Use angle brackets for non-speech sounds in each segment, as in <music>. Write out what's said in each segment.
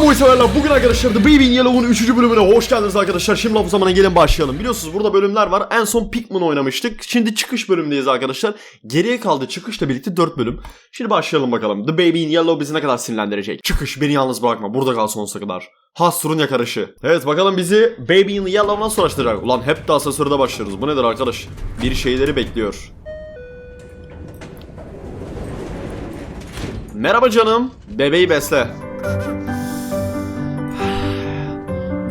Selam oyun severler. Bugün arkadaşlar The Baby Yellow'un 3. bölümüne hoş geldiniz arkadaşlar. Şimdi lafı zamana gelin başlayalım. Biliyorsunuz burada bölümler var. En son Pikmin oynamıştık. Şimdi çıkış bölümündeyiz arkadaşlar. Geriye kaldı çıkışla birlikte 4 bölüm. Şimdi başlayalım bakalım. The Baby Yellow bizi ne kadar sinirlendirecek? Çıkış beni yalnız bırakma. Burada kal sonsuza kadar. Hastur'un yakarışı. Evet bakalım bizi Baby in Yellow nasıl uğraştıracak? Ulan hep de asansörde başlıyoruz. Bu nedir arkadaş? Bir şeyleri bekliyor. Merhaba canım. Bebeği besle.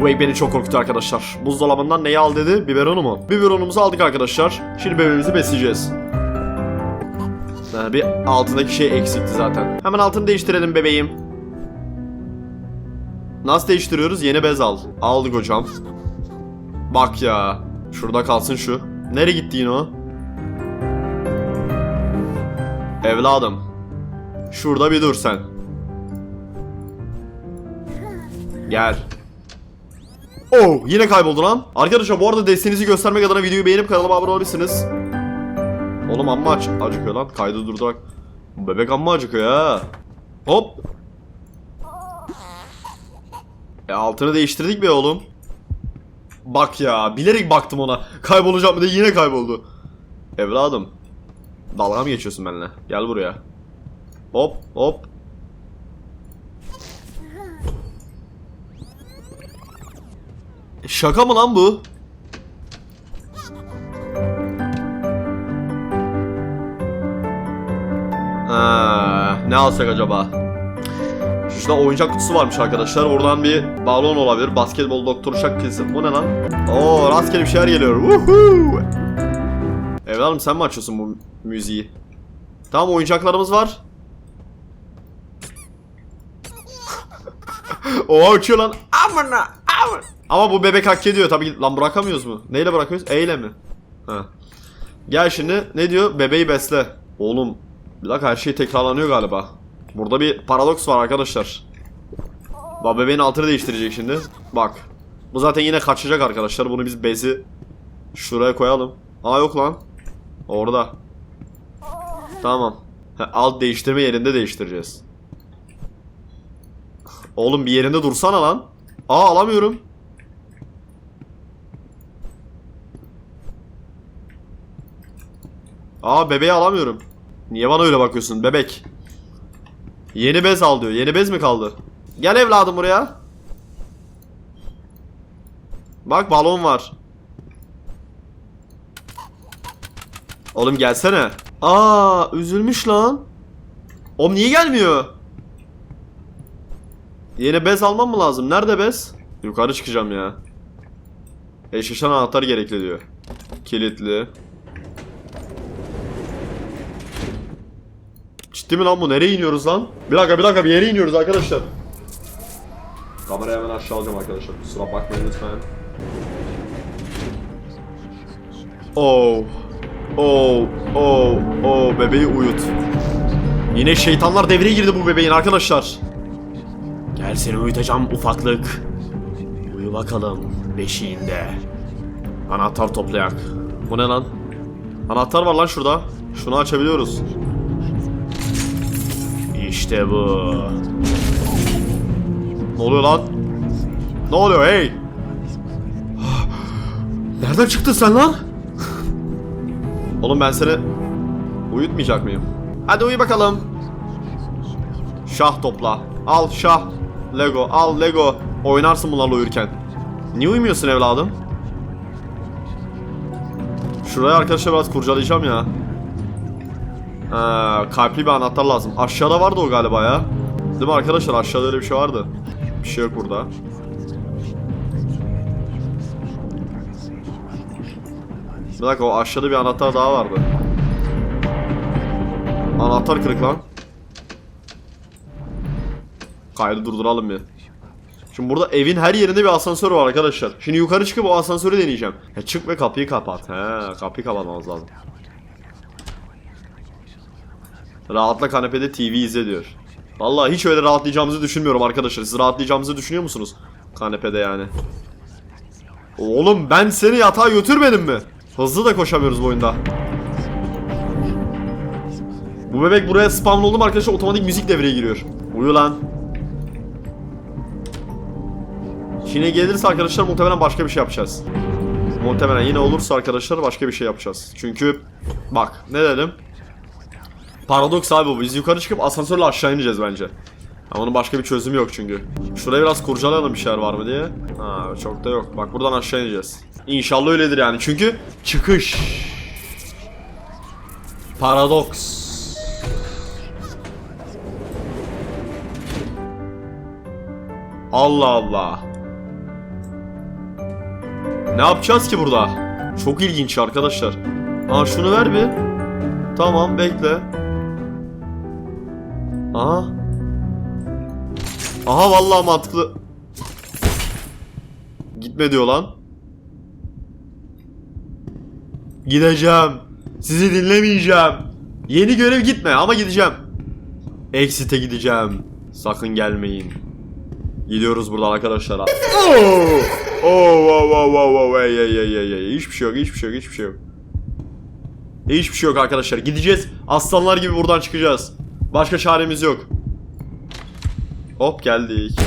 Bu ek beni çok korkuttu arkadaşlar. Buzdolabından neyi al dedi? Biberonu mu? Biberonumuzu aldık arkadaşlar. Şimdi bebeğimizi besleyeceğiz. Yani bir altındaki şey eksikti zaten. Hemen altını değiştirelim bebeğim. Nasıl değiştiriyoruz? Yeni bez al. Aldık hocam. Bak ya. Şurada kalsın şu. Nereye gitti yine o? Evladım. Şurada bir dur sen. Gel. Oh yine kayboldu lan. Arkadaşlar bu arada desteğinizi göstermek adına videoyu beğenip kanalıma abone olabilirsiniz. Oğlum amma aç acıkıyor lan. Kaydı durdu bak. Bu bebek amma acıkıyor ha. Hop. E altını değiştirdik be oğlum. Bak ya bilerek baktım ona. Kaybolacağım bir de yine kayboldu. Evladım. Dalga mı geçiyorsun benimle? Gel buraya. Hop hop. Şaka mı lan bu? Ha, ne alsak acaba? Şurada oyuncak kutusu varmış arkadaşlar. Oradan bir balon olabilir. Basketbol doktor uşak kesin. Bu ne lan? Oo rastgele bir şeyler geliyor. Woohoo! Evladım sen mi açıyorsun bu müziği? Tamam oyuncaklarımız var. <laughs> Oha uçuyor lan. Amına. Ama bu bebek hak ediyor tabii. Lan bırakamıyoruz mu? Neyle bırakıyoruz? Eyle mi? Ha. Gel şimdi ne diyor? Bebeği besle. Oğlum bir dakika her şey tekrarlanıyor galiba. Burada bir paradoks var arkadaşlar. Bak bebeğin altını değiştirecek şimdi. Bak. Bu zaten yine kaçacak arkadaşlar. Bunu biz bezi şuraya koyalım. Aa yok lan. Orada. Tamam. Ha, alt değiştirme yerinde değiştireceğiz. Oğlum bir yerinde dursana lan. Aa alamıyorum. Aa bebeği alamıyorum. Niye bana öyle bakıyorsun bebek? Yeni bez al diyor. Yeni bez mi kaldı? Gel evladım buraya. Bak balon var. Oğlum gelsene. Aa üzülmüş lan. Oğlum niye gelmiyor? Yeni bez almam mı lazım? Nerede bez? Yukarı çıkacağım ya. Eşleşen anahtar gerekli diyor. Kilitli. Ciddi mi lan bu? Nereye iniyoruz lan? Bir dakika bir dakika bir yere iniyoruz arkadaşlar. Kamerayı hemen aşağı alacağım arkadaşlar. Kusura bakmayın lütfen. Oh. Oh. Oh. Oh. Bebeği uyut. Yine şeytanlar devreye girdi bu bebeğin arkadaşlar. Gel seni uyutacağım ufaklık. Uyu bakalım beşiğinde. Anahtar toplayak. Bu ne lan? Anahtar var lan şurada. Şunu açabiliyoruz. İşte bu. Ne oluyor lan? Ne oluyor hey? Nereden çıktın sen lan? Oğlum ben seni uyutmayacak mıyım? Hadi uyu bakalım. Şah topla. Al şah. Lego. Al Lego. Oynarsın bunlarla uyurken. Niye uyumuyorsun evladım? Şuraya arkadaşlar biraz kurcalayacağım ya. Ha, kalpli bir anahtar lazım. Aşağıda vardı o galiba ya. Değil mi arkadaşlar? Aşağıda öyle bir şey vardı. Bir şey yok burada. Bir dakika o aşağıda bir anahtar daha vardı. Anahtar kırık lan. Kaydı durduralım bir. Şimdi burada evin her yerinde bir asansör var arkadaşlar. Şimdi yukarı çıkıp o asansörü deneyeceğim. Ya çık ve kapıyı kapat. He, kapıyı kapatmamız lazım. Rahatla kanepede TV izle diyor. Vallahi hiç öyle rahatlayacağımızı düşünmüyorum arkadaşlar. Siz rahatlayacağımızı düşünüyor musunuz? Kanepede yani. Oğlum ben seni yatağa götürmedim mi? Hızlı da koşamıyoruz bu oyunda. Bu bebek buraya spawn oldu mu arkadaşlar otomatik müzik devreye giriyor. Uyu lan. Yine gelirse arkadaşlar muhtemelen başka bir şey yapacağız. Muhtemelen yine olursa arkadaşlar başka bir şey yapacağız. Çünkü bak ne dedim? Paradoks abi bu. Biz yukarı çıkıp asansörle aşağı ineceğiz bence. Ama onun başka bir çözümü yok çünkü. Şuraya biraz kurcalayalım bir şeyler var mı diye. Ha çok da yok. Bak buradan aşağı ineceğiz. İnşallah öyledir yani. Çünkü çıkış. Paradoks. Allah Allah. Ne yapacağız ki burada? Çok ilginç arkadaşlar. Aa şunu ver bir. Tamam bekle. Aha. Aha vallahi mantıklı. Gitme diyor lan. Gideceğim. Sizi dinlemeyeceğim. Yeni görev gitme ama gideceğim. Exit'e gideceğim. Sakın gelmeyin. Gidiyoruz buradan arkadaşlar. Oo! Oo, wow, wow, wow, ey, ey, ey, ey, ey. Hiçbir şey yok, hiçbir şey yok, hiçbir şey yok. Hiçbir şey yok arkadaşlar. Gideceğiz. Aslanlar gibi buradan çıkacağız. Başka çaremiz yok. Hop geldik.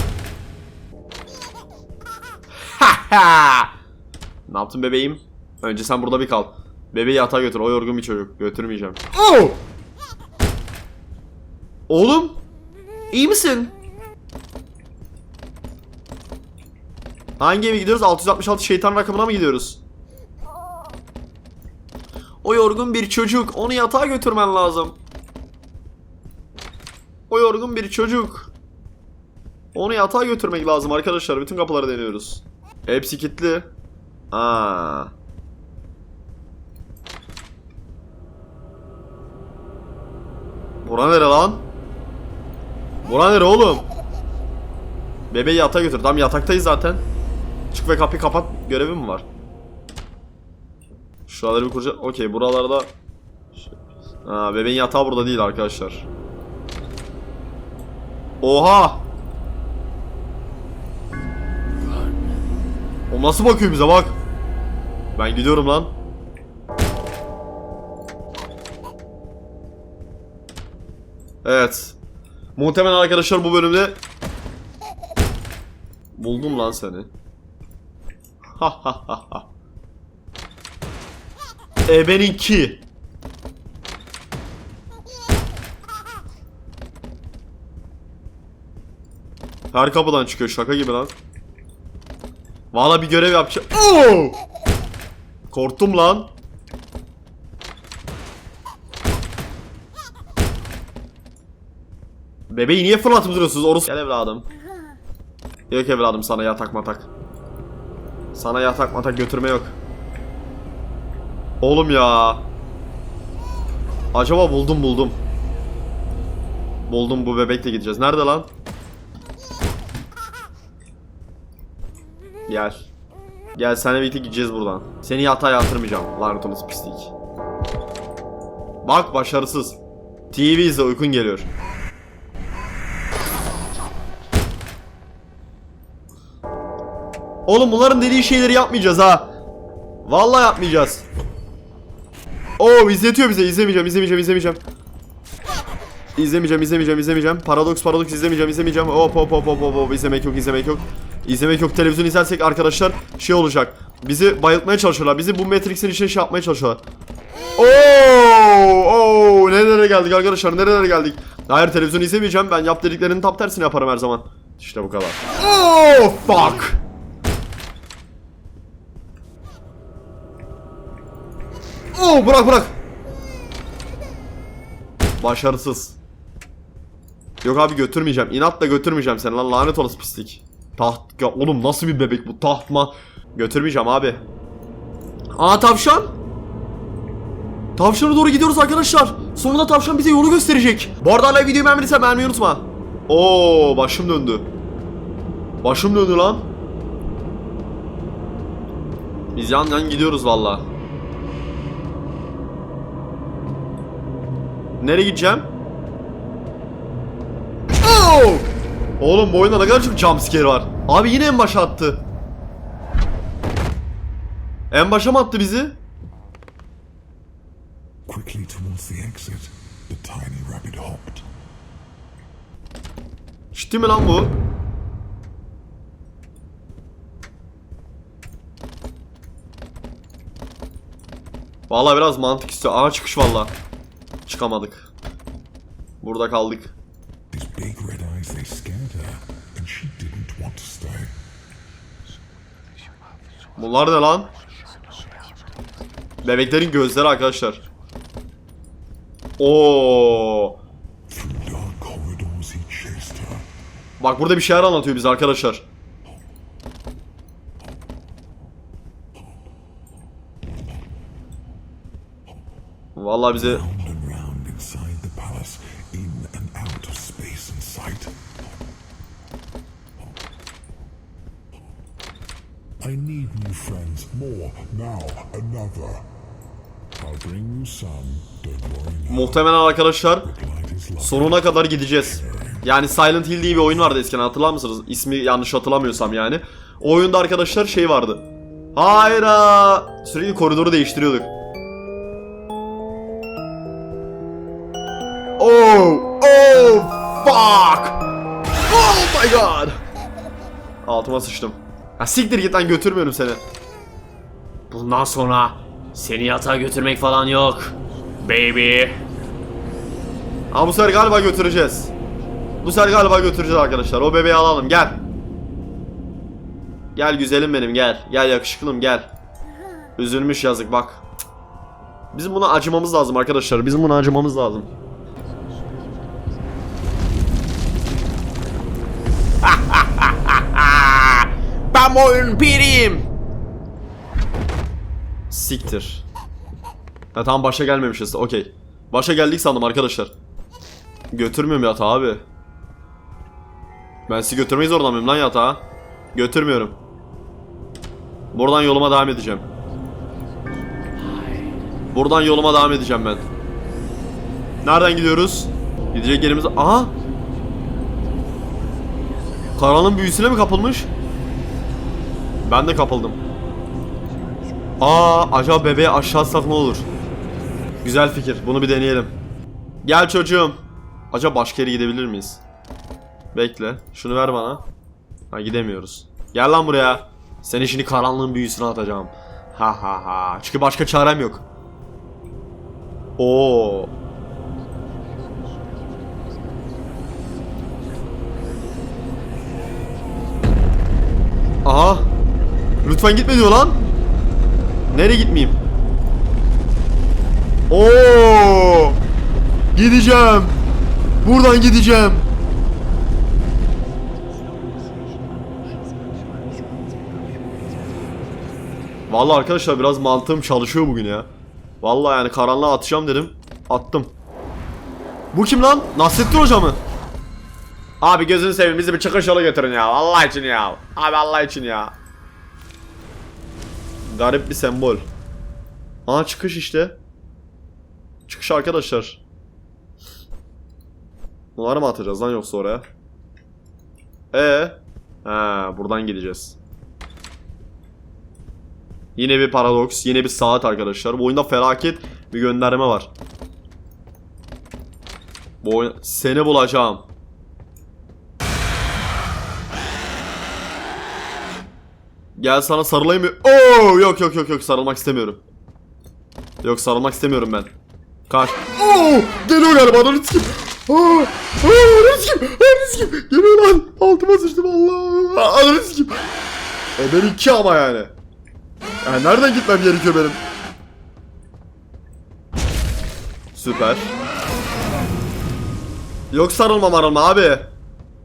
ne yaptın bebeğim? Önce sen burada bir kal. Bebeği yatağa götür. O yorgun bir çocuk. Götürmeyeceğim. Oo! Oğlum? İyi misin? Hangi eve gidiyoruz? 666 şeytan rakamına mı gidiyoruz? O yorgun bir çocuk. Onu yatağa götürmen lazım. O yorgun bir çocuk. Onu yatağa götürmek lazım arkadaşlar. Bütün kapıları deniyoruz. Hepsi kilitli. Aa. Bura nere lan? Bura nere oğlum? Bebeği yatağa götür. Tam yataktayız zaten. Çık ve kapıyı kapat görevi mi var? Şuraları bir kurca... Okey buralarda... Ha, bebeğin yatağı burada değil arkadaşlar. Oha! O nasıl bakıyor bize bak. Ben gidiyorum lan. Evet. Muhtemelen arkadaşlar bu bölümde Buldum lan seni. E benimki. Her kapıdan çıkıyor şaka gibi lan. Valla bir görev yapacağım. Oo! Korktum lan. Bebeği niye fırlatıp duruyorsunuz? Orası Gel evladım. Yok evladım sana yatak matak. Sana yatak matak götürme yok. Oğlum ya. Acaba buldum buldum. Buldum bu bebekle gideceğiz. Nerede lan? Gel. Gel seninle birlikte gideceğiz buradan. Seni yatağa yatırmayacağım. Lanet pislik. Bak başarısız. TV izle uykun geliyor. Oğlum bunların dediği şeyleri yapmayacağız ha. Vallahi yapmayacağız. Oo izletiyor bize. İzlemeyeceğim, izlemeyeceğim, izlemeyeceğim. İzlemeyeceğim, izlemeyeceğim, izlemeyeceğim. Paradoks, paradoks izlemeyeceğim, izlemeyeceğim. Hop hop hop hop hop. İzlemek yok, izlemek yok. İzlemek yok. Televizyon izlersek arkadaşlar şey olacak. Bizi bayıltmaya çalışıyorlar. Bizi bu Matrix'in içine şey yapmaya çalışıyorlar. Oo, oo, nerelere geldik arkadaşlar? Nerelere geldik? Hayır televizyon izlemeyeceğim. Ben yap dediklerinin tam tersini yaparım her zaman. İşte bu kadar. Oh fuck. Oo bırak bırak. Başarısız. Yok abi götürmeyeceğim. İnatla götürmeyeceğim seni lan lanet olası pislik. Taht ya oğlum nasıl bir bebek bu tahtma. Götürmeyeceğim abi. Aa tavşan. Tavşana doğru gidiyoruz arkadaşlar. Sonunda tavşan bize yolu gösterecek. Bu arada hala videoyu beğenmediysen beğenmeyi unutma. Oo başım döndü. Başım döndü lan. Biz yan yan gidiyoruz valla. Nereye gideceğim? Oğlum bu oyunda ne kadar çok jumpscare var. Abi yine en başa attı. En başa mı attı bizi? Quickly towards the exit, the tiny rabbit hopped. Ciddi mi lan bu? Valla biraz mantık istiyor. Ana çıkış valla. Çıkamadık. Burada kaldık. Bunlar ne lan? Bebeklerin gözleri arkadaşlar. Oo. Bak burada bir şeyler anlatıyor bize arkadaşlar. Vallahi bize I need new friends, more, now, another. I'll bring you some, don't worry now. muhtemelen arkadaşlar sonuna kadar gideceğiz. Yani Silent Hill diye bir oyun vardı eskiden hatırlar mısınız? İsmi yanlış hatırlamıyorsam yani. O oyunda arkadaşlar şey vardı. Hayra! Sürekli koridoru değiştiriyorduk. Oh! Oh! Fuck! Oh my god! Altıma sıçtım. Ha siktir git lan götürmüyorum seni. Bundan sonra seni yatağa götürmek falan yok. Baby. Ama bu sefer galiba götüreceğiz. Bu sefer galiba götüreceğiz arkadaşlar. O bebeği alalım gel. Gel güzelim benim gel. Gel yakışıklım gel. Üzülmüş yazık bak. Bizim buna acımamız lazım arkadaşlar. Bizim buna acımamız lazım. Oyunun piriyim. Siktir. Ha tamam başa gelmemişiz. Okey. Başa geldik sandım arkadaşlar. Götürmüyorum yatağı abi. Ben sizi götürmeyi zorlamıyorum lan yatağa. Götürmüyorum. Buradan yoluma devam edeceğim. Buradan yoluma devam edeceğim ben. Nereden gidiyoruz? Gidecek yerimiz... Aha! Karanın büyüsüne mi kapılmış? Ben de kapıldım. Aa, acaba bebeği aşağı atsak ne olur? Güzel fikir. Bunu bir deneyelim. Gel çocuğum. Acaba başka yere gidebilir miyiz? Bekle. Şunu ver bana. Ha gidemiyoruz. Gel lan buraya. Seni şimdi karanlığın büyüsüne atacağım. Ha ha ha. Çünkü başka çarem yok. Oo. Aha. Lütfen gitme diyor lan. Nereye gitmeyeyim? Oo! Gideceğim. Buradan gideceğim. Vallahi arkadaşlar biraz mantığım çalışıyor bugün ya. Vallahi yani karanlığa atacağım dedim. Attım. Bu kim lan? Nasrettin Hoca mı? Abi gözünü seveyim bizi bir çıkış yolu götürün ya. Allah için ya. Abi Allah için ya. Garip bir sembol. Aa çıkış işte. Çıkış arkadaşlar. Bunları mı atacağız lan yoksa oraya? Ee? Ha, buradan gideceğiz. Yine bir paradoks, yine bir saat arkadaşlar. Bu oyunda felaket bir gönderme var. Bu oyun... Seni bulacağım. Gel sana sarılayım? Oo yok yok yok yok sarılmak istemiyorum. Yok sarılmak istemiyorum ben. Kaç. Oo geliyor galiba ananı sikim. Aa, aa, ananı sikim. Ananı sikim. Geliyor lan. Altıma sıçtım Allah. Ananı sikim. E ben iki ama yani. Yani nereden gitmem gerekiyor benim? Süper. Yok sarılma marılma abi.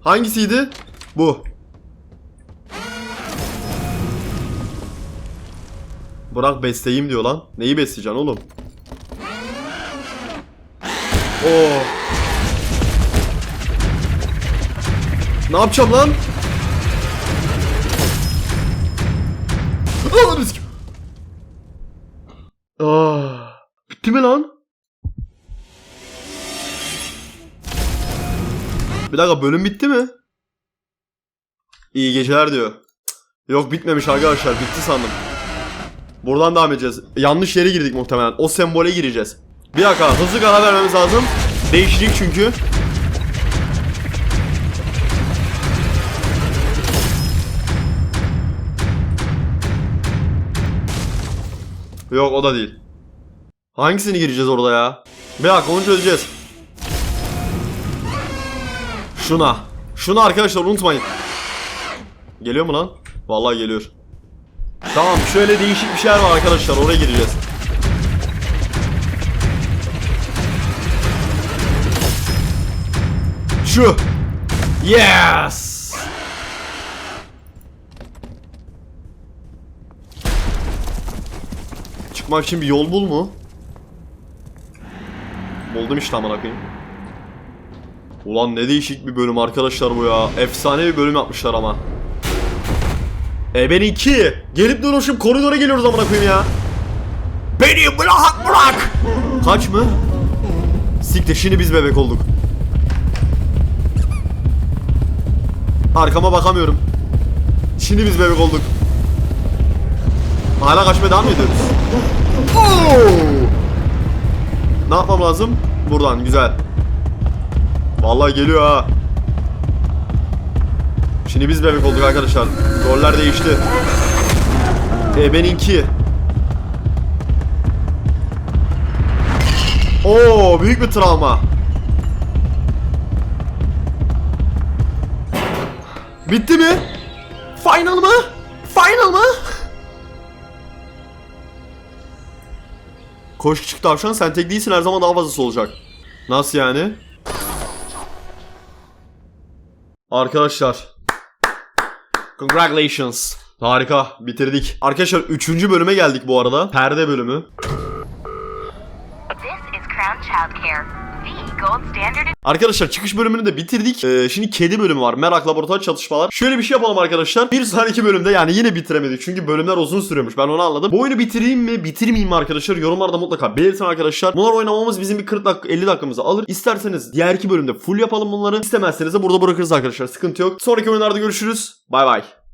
Hangisiydi? Bu. Bırak besleyeyim diyor lan. Neyi besleyeceksin oğlum? Oo. Ne yapacağım lan? Lan risk. Ah. Bitti mi lan? Bir dakika bölüm bitti mi? İyi geceler diyor. Yok bitmemiş arkadaşlar bitti sandım. Buradan devam edeceğiz. Yanlış yere girdik muhtemelen. O sembole gireceğiz. Bir dakika hızlı karar vermemiz lazım. Değişecek çünkü. Yok o da değil. Hangisini gireceğiz orada ya? Bir dakika onu çözeceğiz. Şuna. Şuna arkadaşlar unutmayın. Geliyor mu lan? Vallahi geliyor. Tamam şöyle değişik bir şeyler var arkadaşlar oraya gireceğiz. Şu. Yes. Çıkmak için bir yol bul mu? Buldum işte amına koyayım. Ulan ne değişik bir bölüm arkadaşlar bu ya. Efsane bir bölüm yapmışlar ama. E ben iki. Gelip dönüşüm koridora geliyoruz amına koyayım ya. Beni bırak bırak. Kaç mı? Siktir şimdi biz bebek olduk. Arkama bakamıyorum. Şimdi biz bebek olduk. Hala kaçmaya devam ediyoruz? Ne yapmam lazım? Buradan güzel. Vallahi geliyor ha. Şimdi biz bebek olduk arkadaşlar. Roller değişti. E benimki. Oo büyük bir travma. Bitti mi? Final mı? Final mı? Koş küçük tavşan sen tek değilsin her zaman daha fazlası olacak. Nasıl yani? Arkadaşlar. Congratulations. Harika bitirdik. Arkadaşlar 3. bölüme geldik bu arada. Perde bölümü. This is Crown in Arkadaşlar çıkış bölümünü de bitirdik. Ee, şimdi kedi bölümü var. Merak laboratuvar çatışmalar. Şöyle bir şey yapalım arkadaşlar. Bir sonraki bölümde yani yine bitiremedik. Çünkü bölümler uzun sürüyormuş. Ben onu anladım. Bu oyunu bitireyim mi bitirmeyeyim mi arkadaşlar? Yorumlarda mutlaka belirtin arkadaşlar. Bunlar oynamamız bizim bir 40 dakika 50 dakikamızı alır. İsterseniz diğer iki bölümde full yapalım bunları. İstemezseniz de burada bırakırız arkadaşlar. Sıkıntı yok. Sonraki oyunlarda görüşürüz. Bay bay.